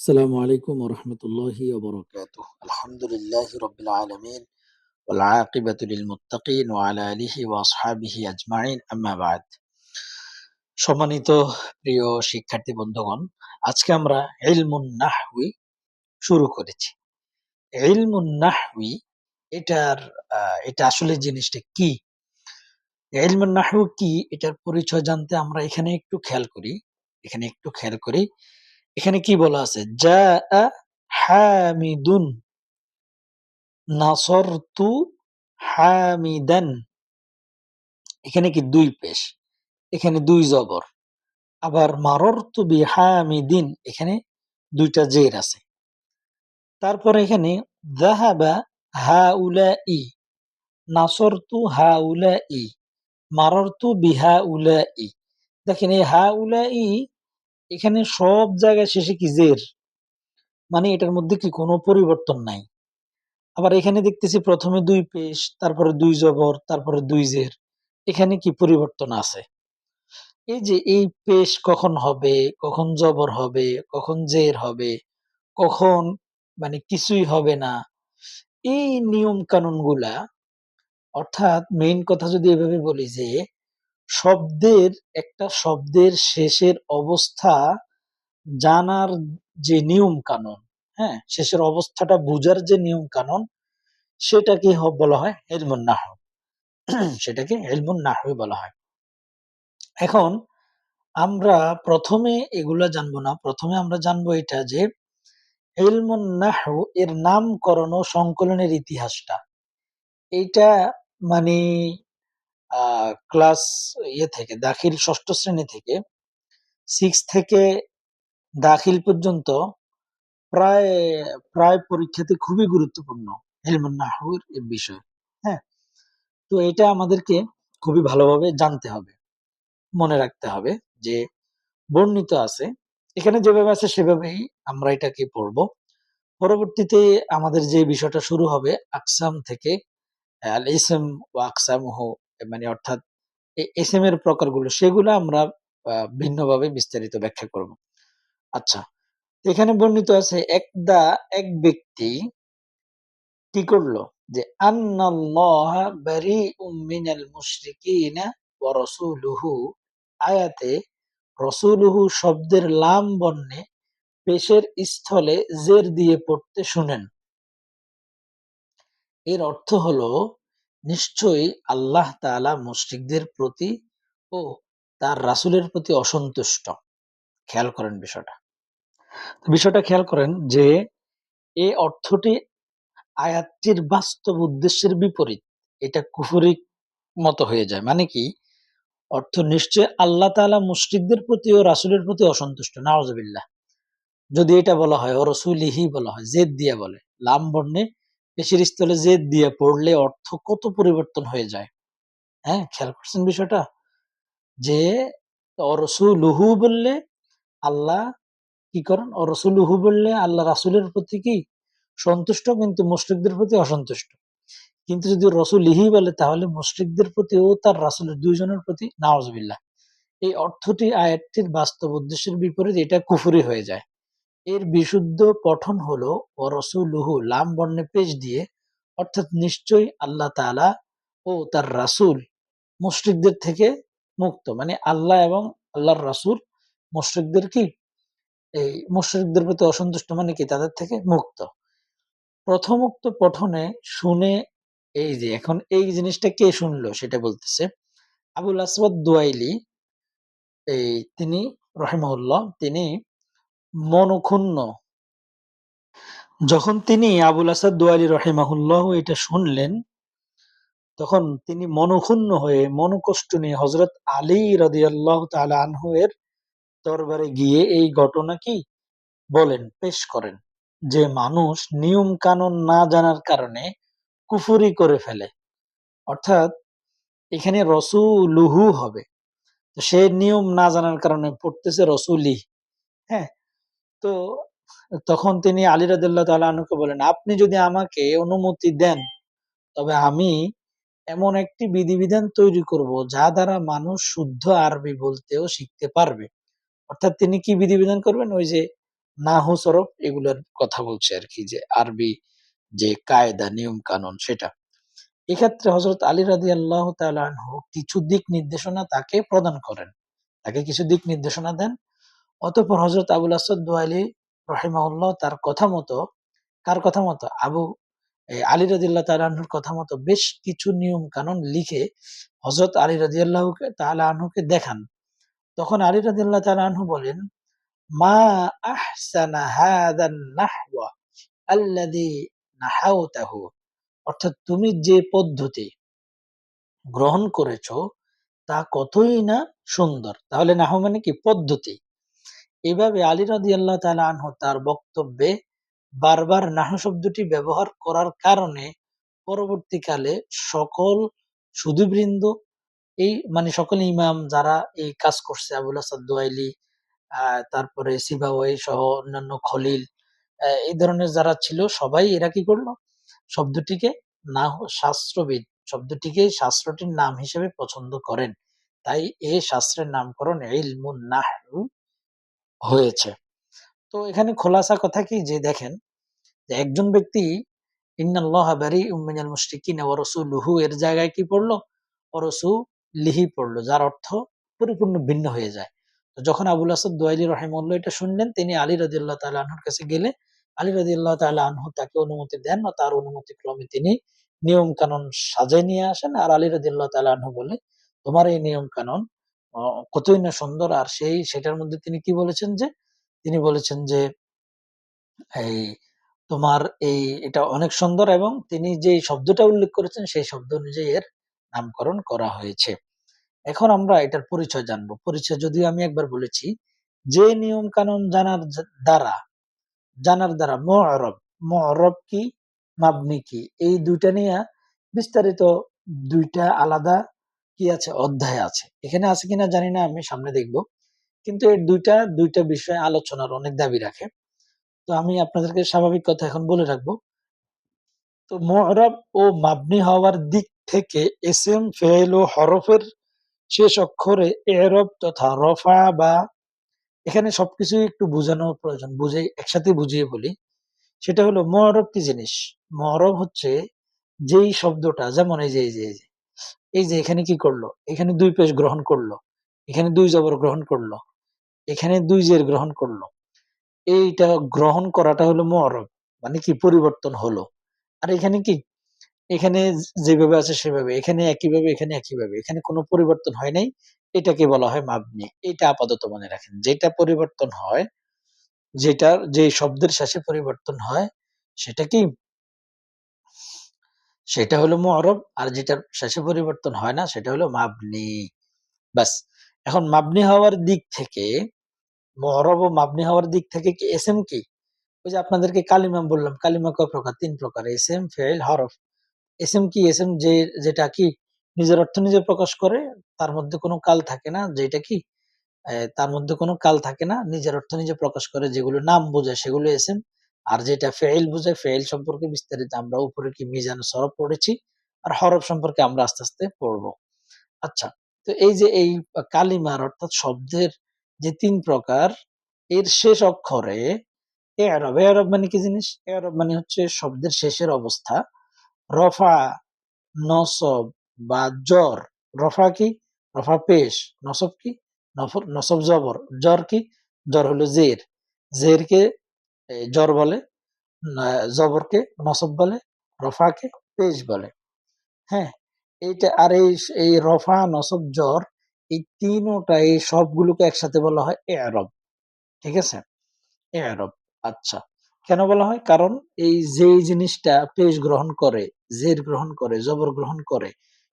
السلام عليكم ورحمة الله وبركاته الحمد لله رب العالمين والعاقبة للمتقين وعلى آله وأصحابه أجمعين أما بعد সম্মানিত প্রিয় শিক্ষার্থী বন্ধুগণ আজকে আমরা ইলমুন নাহউই শুরু করেছি ইলমুন নাহউই এটার আহ, এটা আসলে জিনিসটা কি ইলমুন নাহউ কি এটার পরিচয় জানতে আমরা এখানে একটু খেয়াল করি এখানে একটু খেয়াল করি এখানে কি বলা আছে? যা হামিদুন। নাসরতু হামিদান। এখানে কি দুই পেশ? এখানে দুই জবর। আবার মাররতু বিহামিদিন, এখানে দুইটা জের আছে। তারপরে এখানে যাহাবা হাউলাই, নাসরতু হাউলাই, মাররতু বিহাউলাই। দেখেন এই হাউলাই এখানে সব জায়গায় শেষে কি জের? মানে এটার মধ্যে কি কোনো পরিবর্তন নাই? আবার এখানে দেখতেছি প্রথমে দুই পেশ, তারপরে দুই জবর, তারপরে দুই জের। এখানে কি পরিবর্তন আছে? এই যে এই পেশ কখন হবে, কখন জবর হবে, কখন জের হবে, কখন মানে কিছুই হবে না, এই নিয়ম কানুনগুলা অর্থাৎ মেইন কথা যদি এভাবে বলি যে শব্দের, একটা শব্দের শেষের অবস্থা জানার যে নিয়ম কানুন হ্যাঁ? শেষের অবস্থাটা বুঝার যে নিয়ম কানুন, সেটাকে বলা হয় এলমুন নাহ সেটাকে এলমুন নাহই বলা হয়। এখন আমরা প্রথমে এগুলা জানব না। প্রথমে আমরা জানব এটা যে ইলমুন নাহু এর নামকরণ ও সংকলনের ইতিহাসটা। এটা মানে ক্লাস ইয়ে থেকে, দাখিল ষষ্ঠ শ্রেণি থেকে সিক্স থেকে দাখিল পর্যন্ত প্রায় প্রায় পরীক্ষাতে খুবই গুরুত্বপূর্ণ ইলমুন নাহুর বিষয়। হ্যাঁ? তো এটা আমাদেরকে খুবই ভালোভাবে জানতে হবে, মনে রাখতে হবে যে বর্ণিত আছে। এখানে যেভাবে আছে সেভাবেই আমরা এটাকে পড়ব। পরবর্তীতে আমাদের যে বিষয়টা শুরু হবে, আকসাম থেকে আল ইসম ও আকসামহ মানে অর্থাৎ এসএম এর প্রকারগুলো, সেগুলো আমরা ভিন্নভাবে বিস্তারিত ব্যাখ্যা করব। আচ্ছা এখানে বর্ণিত আছে, একদা এক ব্যক্তি কি করল? যে, আন্নাল্লাহ বারিউম মিনাল মুশরিকিনা ওয়া রাসূলুহু। আয়াতে রসুলুহু শব্দের লাম বর্ণে পেশের স্থলে জের দিয়ে পড়তে শুনেন। এর অর্থ হলো নিশ্চয়ই আল্লাহ তাআলা মুশরিকদের প্রতি ও তার রাসুলের প্রতি অসন্তুষ্ট। খেয়াল করেন বিষয়টা। বিষয়টা খেয়াল করেন যে এই অর্থটি আয়াতটির বাস্তব উদ্দেশ্যের বিপরীত। এটা কুফরি মতো হয়ে যায়। মানে কি? অর্থ নিশ্চয় আল্লাহ তাআলা মুশরিকদের প্রতি ও রাসুলের প্রতি অসন্তুষ্ট। নাউজুবিল্লাহ। যদি এটা বলা হয়, ও রসুলিহি বলা হয়, জেদ দিয়ে বলে লাম বর্ণে পেশির স্থলে জেদ দিয়ে পড়লে অর্থ কত পরিবর্তন হয়ে যায়? হ্যাঁ খেয়াল করছেন বিষয়টা? যে অরসুলুহু বললে আল্লাহ কি করেন? অরসুলুহু বললে আল্লাহ রাসুলের প্রতি কি? সন্তুষ্ট, কিন্তু মুশরিকদের প্রতি অসন্তুষ্ট? কিন্তু যদি রসুল ইহি বলে, তাহলে মুশরিকদের প্রতি ও তার রাসুলের দুইজনের প্রতি নাওয়াজবিল্লাহ এই অর্থটি, আয়াতটির বাস্তব উদ্দেশ্যের বিপরীত, এটা কুফরি হয়ে যায়। এর বিশুদ্ধ পঠন হলো ওয়ারসুলুহু লাম বর্ণে পেশ দিয়ে, অর্থাৎ নিশ্চয়ই আল্লাহ তাআলা ও তার রাসূল মুশরিকদের থেকে মুক্ত মানে আল্লাহ এবং আল্লাহর রাসূল মুশরিকদের কি এই মুশরিকদের প্রতি অসন্তুষ্ট মানে কি? তাদের থেকে মুক্ত। প্রথমোক্ত পঠনে শুনে, এই যে এখন এই জিনিসটা কে শুনলো সেটা বলতেছে। আবুল আসওয়াদ দুয়াইলি এই তিনি, রহিমাহুল্লাহ, তিনি মনক্ষুণ্ণ। যখন তিনি আবুল আসাদ দোয়ালি রহিমাহুল্লাহ এটা শুনলেন, তখন তিনি মনক্ষুণ্ণ হয়ে, মনকষ্ট নিয়ে হজরত আলী রাদিয়াল্লাহ তাআলা আনহু এর দরবারে গিয়ে এই ঘটনা কি বলেন, পেশ করেন। যে মানুষ নিয়ম কানুন না জানার কারণে কুফুরি করে ফেলে। অর্থাৎ এখানে রসুলুহু হবে। সে নিয়ম না জানার কারণে পড়তেছে রসুলি হ্যাঁ তো তখন তিনি আলী রাদিয়াল্লাহু তাআলা আনহুকে বলেন, আপনি যদি আমাকে অনুমতি দেন, তবে আমি এমন একটি বিধিবিধান তৈরি করব যা দ্বারা মানুষ শুদ্ধ আরবি বলতেও শিখতে পারবে। অর্থাৎ তিনি কি বিধিবিধান করবেন? ওই যে নাহু সরফ এগুলোর কথা বলছে আর কি যে আরবি যে কায়দা, নিয়ম, কানুন সেটা। এক্ষেত্রে হজরত আলী রাজি আল্লাহ তালু কিছু দিক নির্দেশনা তাকে প্রদান করেন। তাকে কিছু দিক নির্দেশনা দেন। অতঃপর হজরত আবুল আসাদ দোয়ালি রহিমাউল্লাহ তার কথা মতো, কার কথা মতো? আবু আলী রাজিল্লাহ তালাহুর কথা মতো বেশ কিছু নিয়ম কানুন লিখে হজরত আলী রাজিয়াল্লাহকে তালাহুকে দেখান। তখন আলী রাজিয়াল্লাহ তালাহু বলেন, মা আহসানা হাদান নাহওয়া আল্লাযী নাহাউতাহু অর্থাৎ তুমি যে পদ্ধতি গ্রহণ করেছ তা কতই না সুন্দর। তাহলে নাহু মানে কি? পদ্ধতি। এভাবে আলী রাদিয়াল্লাহু তাআলা আনহু তার বক্তব্যে বারবার নাহ শব্দটি ব্যবহার করার কারণে পরবর্তীকালে সকল সুধীবৃন্দ, এই মানে সকল ইমাম যারা এই কাজ করছে, আবুল আসাদ দোয়াইলি তারপরে সিবাওয়াই সহ অন্যান্য খলিল এই ধরনের যারা ছিল সবাই এরা কি করল? শব্দটিকে না শাস্ত্রবিদ শব্দটিকে শাস্ত্রটির নাম হিসেবে পছন্দ করেন। তাই এই শাস্ত্রের নামকরণ ইলমুন নাহু হয়েছে। তো এখানে খোলাসা কথা কি? যে দেখেন একজন ব্যক্তি, ইন্নাল্লাহ বারি মিনাল মুশরিকিন এর জায়গায় কি পড়ল? ওয়া লিহি পড়ল, যার অর্থ পরিপূর্ণ ভিন্ন হয়ে যায়। যখন আবুল আসাদ দোয়াইলি রহিমউল্লাহ এটা শুনলেন, তিনি আলী রাদিয়াল্লাহু তাআলা আনহুর কাছে গেলে, আলী রাদিয়াল্লাহু তাআলা আনহু তাকে অনুমতি দেন ও তার অনুমতি ক্রমে তিনি নিয়ম কানুন সাজায় নিয়ে আসেন। আর আলী রাদিয়াল্লাহু তাআলা আনহু বলে, তোমার এই নিয়ম কানুন কতই না সুন্দর। আর সেই, সেটার মধ্যে তিনি কি বলেছেন যে, তিনি বলেছেন যে, এই তোমার এই, এটা অনেক সুন্দর এবং তিনি যে শব্দটা উল্লেখ করেছেন, সেই শব্দ অনুযায়ী এর নামকরণ করা হয়েছে। এখন আমরা এটার পরিচয় জানব। পরিচয় যদিও আমি একবার বলেছি, যে নিয়ম কানুন জানার দ্বারা জানার দ্বারা মরব মরব কি, মাবনি কি, এই দুইটা নিয়ে বিস্তারিত দুইটা আলাদা কি আছে? অধ্যায় আছে। এখানে আছে কিনা জানি না, আমি সামনে দেখব। কিন্তু এই দুইটা দুইটা বিষয় আলোচনার অনেক দাবি রাখে। তো আমি আপনাদেরকে স্বাভাবিক কথা এখন বলে রাখব। তো মু'রাব ও মাবনি হওয়ার দিক থেকে এসএম ফেল ও হরফের শেষ অক্ষরে এরব তথা রফা বা এখানে সবকিছুই একটু বোঝানো প্রয়োজন, বুঝে একসাথে বুঝিয়ে বলি। সেটা হলো মরব কি জিনিস? মরব হচ্ছে যেই শব্দটা, যেমন এই যে এই যে এই যে এখানে কি করল? এখানে দুই পেশ গ্রহণ করল। এখানে দুই জবর গ্রহণ করল। এখানে দুই জের গ্রহণ করল। এইটা গ্রহণ করাটা হলো মরব মানে কি পরিবর্তন হলো। আর এখানে কি? এখানে যেভাবে আছে সেভাবে, এখানে একইভাবে এখানে একইভাবে, এখানে কোনো পরিবর্তন হয় নাই। এটাকে বলা হয় মাবনি। এটা আপাতত মনে রাখেন। যেটা পরিবর্তন হয়, যেটার যে শব্দের শেষে পরিবর্তন হয়, সেটা কি? সেটা হলো মুআরব, আর যেটার শেষে পরিবর্তন হয় না, সেটা হলো মাবনি। বাস এখন মাবনি হওয়ার দিক থেকে, মুআরব ও মাবনি হওয়ার দিক থেকে কি এসএম কি? ওই যে আপনাদেরকে কালিমা বললাম, কালিমা কয় প্রকার? তিন প্রকার এসএম ফেল, হরফ। এসএম কি? এসএম যে, যেটা কি নিজের অর্থ নিজে প্রকাশ করে, তার মধ্যে কোনো কাল থাকে না, যেটা কি? তার মধ্যে কোনো কাল থাকে না, নিজের অর্থ নিজে প্রকাশ করে, যেগুলো নাম বোঝায় সেগুলো এসএম আর যেটা ফেইল বুঝে, ফেইল সম্পর্কে বিস্তারিত আমরা উপরে কি মিজান সরব পড়েছি, আর হরফ সম্পর্কে আমরা আস্তে আস্তে পড়ব। আচ্ছা তো এই যে এই কালিমার অর্থাৎ শব্দের যে তিন প্রকার, এর শেষ অক্ষরে এরব এরব মানে কি জিনিস? এরব মানে হচ্ছে শব্দের শেষের অবস্থা। রফা, নসব বা জ্বর। রফা কি? রফা পেশ। নসব কি? নসব জবর। জ্বর কি? জ্বর হলো জের। জেরকে এ, জ্বর বলে জবরকে নসব বলে রফাকে পেশ বলে। হ্যাঁ এইটা আর এই রফা নসব জ্বর এই তিনোটা এই সবগুলোকে একসাথে বলা হয় এরব। ঠিক আছে? এরব আচ্ছা। কেন বলা হয়? কারণ এই যে জিনিসটা পেশ গ্রহণ করে জের গ্রহণ করে জবর গ্রহণ করে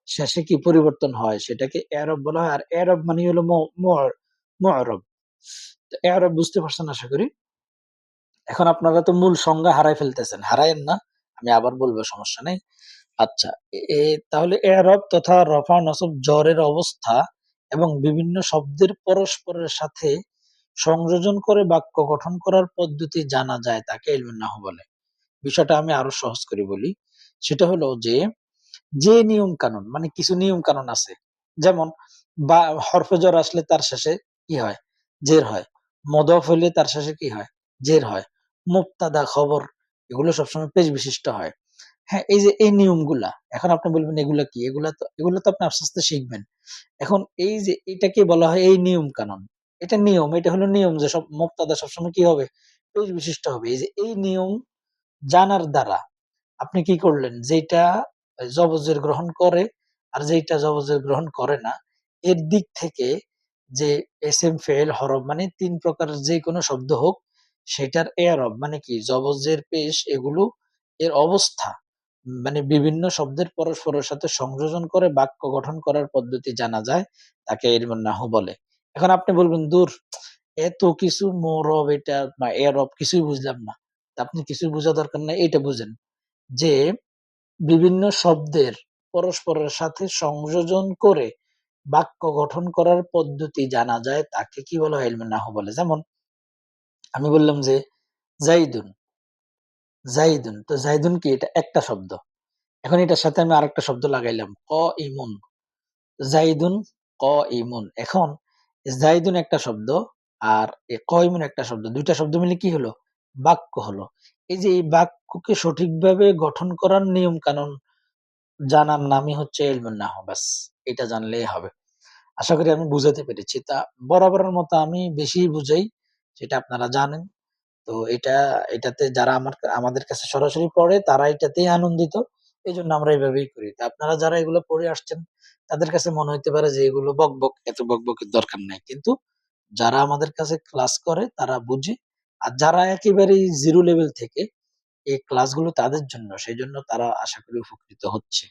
শেষে কি পরিবর্তন হয়? সেটাকে এরব বলা হয়। আর এরব মানে হলো মরব এরব বুঝতে পারছেন আশা করি? এখন আপনারা তো মূল সংজ্ঞা হারাই ফেলতেছেন, হারায়েন না, আমি আবার বলব সমস্যা নেই। আচ্ছা তাহলে এরব তথা রফা নসব জ্বরের অবস্থা এবং বিভিন্ন শব্দের পরস্পরের সাথে সংযোজন করে বাক্য গঠন করার পদ্ধতি জানা যায় তাকে ইলমুন বলে। বিষয়টা আমি আরও সহজ করে বলি। সেটা হলো যে যে নিয়ম কানুন মানে কিছু নিয়ম কানুন আছে, যেমন বা হরফে জ্বর আসলে তার শেষে কি হয়? জের হয়। মদফ হলে তার শেষে কি হয়? জের হয়। মুক্তাদা খবর, এগুলো সবসময় পেশ বিশিষ্ট হয়। হ্যাঁ এই যে এই নিয়মগুলা, এখন আপনি বলবেন এগুলা কি? এগুলা তো, এগুলো তো আপনি আস্তে আস্তে শিখবেন। এখন এই যে এটাকে বলা হয় এই নিয়ম কানুন। এটা নিয়ম, এটা হলো নিয়ম যে সব, মুক্তাদা সবসময় কি হবে? পেশ বিশিষ্ট হবে। এই যে এই নিয়ম জানার দ্বারা আপনি কি করলেন? যেটা জবজের গ্রহণ করে আর যেটা জবজের গ্রহণ করে না, এর দিক থেকে যে এস এম ফেল, হরফ মানে তিন প্রকার যে কোনো শব্দ হোক সেটার এরব মানে কি? জবজের পেশ এগুলো এর অবস্থা। মানে বিভিন্ন শব্দের পরস্পরের সাথে সংযোজন করে বাক্য গঠন করার পদ্ধতি জানা যায়, তাকে ইলমুন নাহু বলে। এখন আপনি বলবেন, দূর, এত কিছু মোরব এটা বা এরব কিছুই বুঝলাম না। আপনি কিছুই বোঝা দরকার নাই এটা বুঝেন। যে বিভিন্ন শব্দের পরস্পরের সাথে সংযোজন করে বাক্য গঠন করার পদ্ধতি জানা যায়, তাকে কি বলা হয় নাহু বলে? যেমন আমি বললাম যে, জাইদুন জাইদুন। তো জাইদুন কি? এটা একটা শব্দ। এখন এটার সাথে আমি আরেকটা শব্দ লাগাইলাম ক ইমুন জাইদুন ক ইমুন এখন জাইদুন একটা শব্দ আর ক ইমুন একটা শব্দ, দুইটা শব্দ মিলে কি হলো? বাক্য হলো। এই যে এই বাক্যকে সঠিকভাবে গঠন করার নিয়ম কানুন জানার নামই হচ্ছে ইলমুন নাহু, ব্যাস। এটা জানলেই হবে। আশা করি আমি বুঝাতে পেরেছি। তা বরাবরের মতো আমি বেশি বুঝাই। সেটা আপনারা জানেন। তো এটা, এটাতে যারা আমার, আমাদের কাছে সরাসরি পড়ে, তারা এটাতেই আনন্দিত। এই জন্য আমরা এইভাবেই করি। আপনারা যারা এগুলো পড়ে আসছেন, তাদের কাছে মনে হইতে পারে যে এগুলো বক বক, এত বক বকের দরকার নাই। কিন্তু যারা আমাদের কাছে ক্লাস করে, তারা বুঝে। আর যারা একেবারেই জিরো লেভেল থেকে, এই ক্লাসগুলো তাদের জন্য সেই জন্য তারা আশা করি উপকৃত হচ্ছে।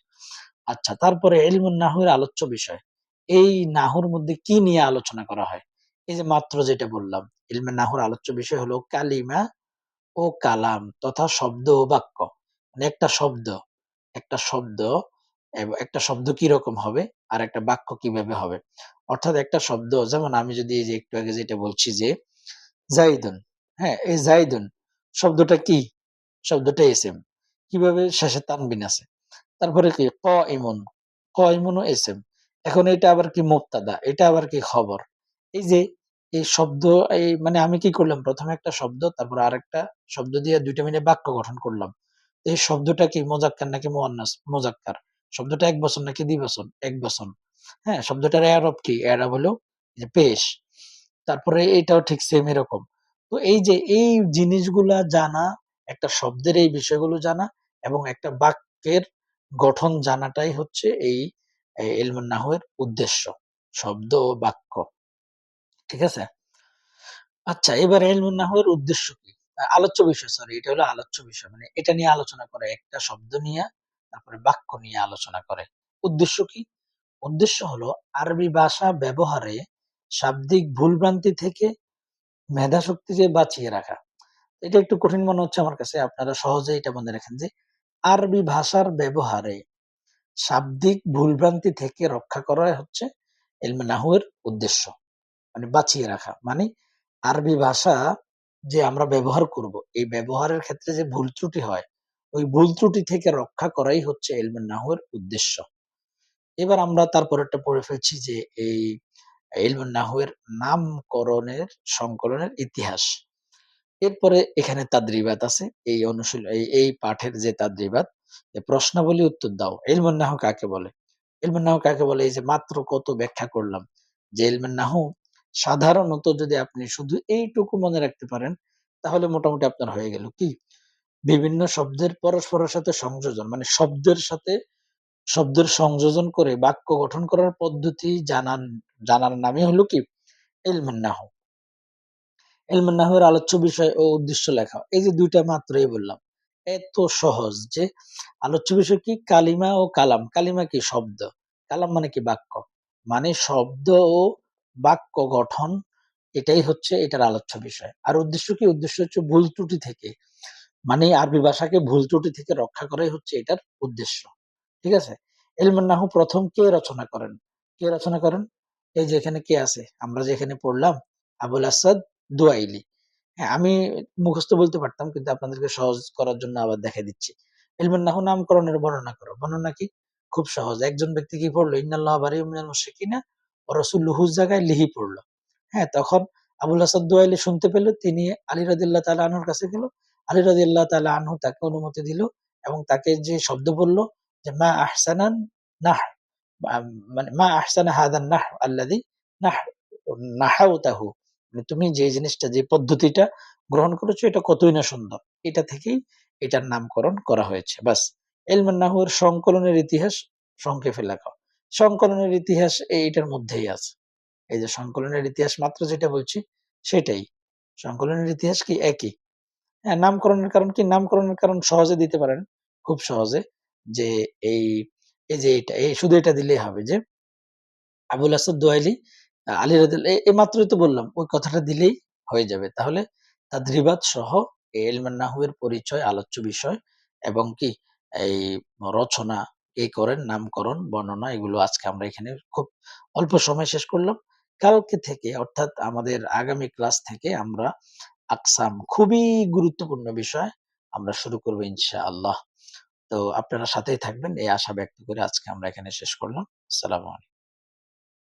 আচ্ছা তারপরে এলমুন নাহুর আলোচ্য বিষয়। এই নাহুর মধ্যে কি নিয়ে আলোচনা করা হয়? এই যে মাত্র যেটা বললাম, ইলমে নাহুর আলোচ্য বিষয় হলো কালিমা ও কালাম তথা শব্দ ও বাক্য। মানে একটা শব্দ একটা শব্দ একটা শব্দ কি রকম হবে আর একটা বাক্য কীভাবে হবে? অর্থাৎ একটা শব্দ, যেমন আমি যদি এই যে একটু আগে যেটা বলছি যে জাইদুন হ্যাঁ এই জাইদুন শব্দটা কি? শব্দটা এসএম। কীভাবে? শেষে তানবিন আছে। তারপরে কি? ক ইমন ক ইমনও এসএম। এখন এটা আবার কি মুক্তাদা এটা আবার কি খবর? এই যে এই শব্দ, এই মানে আমি কি করলাম? প্রথমে একটা শব্দ, তারপর আরেকটা শব্দ দিয়ে দুইটা মিলে বাক্য গঠন করলাম। এই শব্দটা কি মোজাক্কার নাকি মোয়ান্নাস মোজাক্কার। শব্দটা এক বছর নাকি দুই বছর এক বছর হ্যাঁ শব্দটার এরব কি? এরব হলো পেশ। তারপরে এটাও ঠিক সেম এরকম। তো এই যে এই জিনিসগুলা জানা, একটা শব্দের এই বিষয়গুলো জানা এবং একটা বাক্যের গঠন জানাটাই হচ্ছে এই এলমুন নাহুয়ের উদ্দেশ্য। শব্দ ও বাক্য। ঠিক আছে? আচ্ছা এবার এলমুন নাহুয়ের উদ্দেশ্য কি? আলোচ্য বিষয় সরি এটা হলো আলোচ্য বিষয়। মানে এটা নিয়ে আলোচনা করে, একটা শব্দ নিয়ে, তারপরে বাক্য নিয়ে আলোচনা করে। উদ্দেশ্য কি? উদ্দেশ্য হলো, আরবি ভাষা ব্যবহারে শাব্দিক ভুলভ্রান্তি থেকে মেধা শক্তিকে বাঁচিয়ে রাখা। এটা একটু কঠিন মনে হচ্ছে আমার কাছে, আপনারা সহজে এটা মনে রাখেন যে, আরবি ভাষার ব্যবহারে শাব্দিক ভুলভ্রান্তি থেকে রক্ষা করা হচ্ছে এলমে নাহুয়ের উদ্দেশ্য। মানে বাঁচিয়ে রাখা। মানে আরবি ভাষা যে আমরা ব্যবহার করব, এই ব্যবহারের ক্ষেত্রে যে ভুল ত্রুটি হয়, ওই ভুল ত্রুটি থেকে রক্ষা করাই হচ্ছে এলমে নাহুয়ের উদ্দেশ্য। এবার আমরা তারপরেরটা পড়ে ফেলছি যে এই ইলমুন নাহুয়ের নামকরণের, সংকলনের ইতিহাস। এরপরে এখানে তাদ্রিবাত আছে, এই অনুশীল, এই পাঠের যে তাদ্রিবাত প্রশ্নাবলী উত্তর দাও। ইলমুন নাহ কাকে বলে? ইলমুন নাহ কাকে বলে? এই যে মাত্র কত ব্যাখ্যা করলাম, যে ইলমুন নাহু সাধারণত যদি আপনি শুধু এইটুকু মনে রাখতে পারেন, তাহলে মোটামুটি আপনার হয়ে গেল। কি? বিভিন্ন শব্দের পরস্পরের সাথে সংযোজন মানে শব্দের সাথে শব্দের সংযোজন করে বাক্য গঠন করার পদ্ধতি জানান, জানার নামই হলো কি? ইলমুন নাহু ইলমুন নাহুর আলোচ্য বিষয় ও উদ্দেশ্য লেখা। এই যে দুইটা মাত্রই বললাম। এত সহজ যে আলোচ্য বিষয় কি? কালিমা ও কালাম। কালিমা কি শব্দ? কালাম মানে কি বাক্য? মানে শব্দ ও বাক্য গঠন, এটাই হচ্ছে এটার আলোচ্য বিষয়। আর উদ্দেশ্য কি? উদ্দেশ্য হচ্ছে ভুল ত্রুটি থেকে। মানে আরবি ভাষাকে ভুল ত্রুটি থেকে রক্ষা করাই হচ্ছে এটার উদ্দেশ্য। ঠিক আছে? এলমান নাহু প্রথম কে রচনা করেন? কে রচনা করেন? এই যে এখানে কে আছে? আমরা যে এখানে পড়লাম, আবুল আসাদ দুয়াইলি হ্যাঁ আমি মুখস্থ বলতে পারতাম, কিন্তু আপনাদেরকে সহজ করার জন্য আবার দেখে দিচ্ছি। এলমান নাহু নামকরণের বর্ণনা করো। বর্ণনা কি? খুব সহজ। একজন ব্যক্তি কি পড়ল? ইন্নাল্লাহ বারি মুশরিকিনা ও রাসূলুহু জায়গায় লিহি পড়ল। হ্যাঁ তখন আবুল হাসান দোয়াইলি শুনতে পেল, তিনি আলী রাদিল্লাহ তালা আনহুর কাছে গেল। আলী রাদিল্লাহ তালা আনহু তাকে অনুমতি দিল এবং তাকে যে শব্দ বলল যে, মা আহসানান নাহ মানে মা আহসানা হাদান নাহ আল্লাদি নাহ নাহাউতাহু মানে তুমি যে জিনিসটা, যে পদ্ধতিটা গ্রহণ করেছ, এটা কতই না সুন্দর এটা থেকেই এটার নামকরণ করা হয়েছে। বাস এলমান নাহুর সংকলনের ইতিহাস সংক্ষেপে লেখা। সংকলনের ইতিহাস এইটার মধ্যেই আছে। এই যে সংকলনের ইতিহাস মাত্র যেটা বলছি, সেটাই। সংকলনের ইতিহাস কি একই? হ্যাঁ নামকরণের কারণ কি? নামকরণের কারণ সহজে দিতে পারেন, খুব সহজে, যে এই এই যে এটা, এই শুধু এটা দিলেই হবে যে, আবুল আসাদ দোয়াইলি আলী রাদিল এই মাত্রই তো বললাম, ওই কথাটা দিলেই হয়ে যাবে। তাহলে তাদ্রিবাত সহ এলমান নাহুয়ের পরিচয়, আলোচ্য বিষয় এবং কি, এই রচনা এই করেন নামকরণ বর্ণনা, এগুলো আজকে আমরা এখানে খুব অল্প সময় শেষ করলাম। কালকে থেকে, অর্থাৎ আমাদের আগামী ক্লাস থেকে আমরা আকসাম খুবই গুরুত্বপূর্ণ বিষয় আমরা শুরু করব ইনশা আল্লাহ তো আপনারা সাথেই থাকবেন, এই আশা ব্যক্ত করে আজকে আমরা এখানে শেষ করলাম। সালাম আলাইকুম।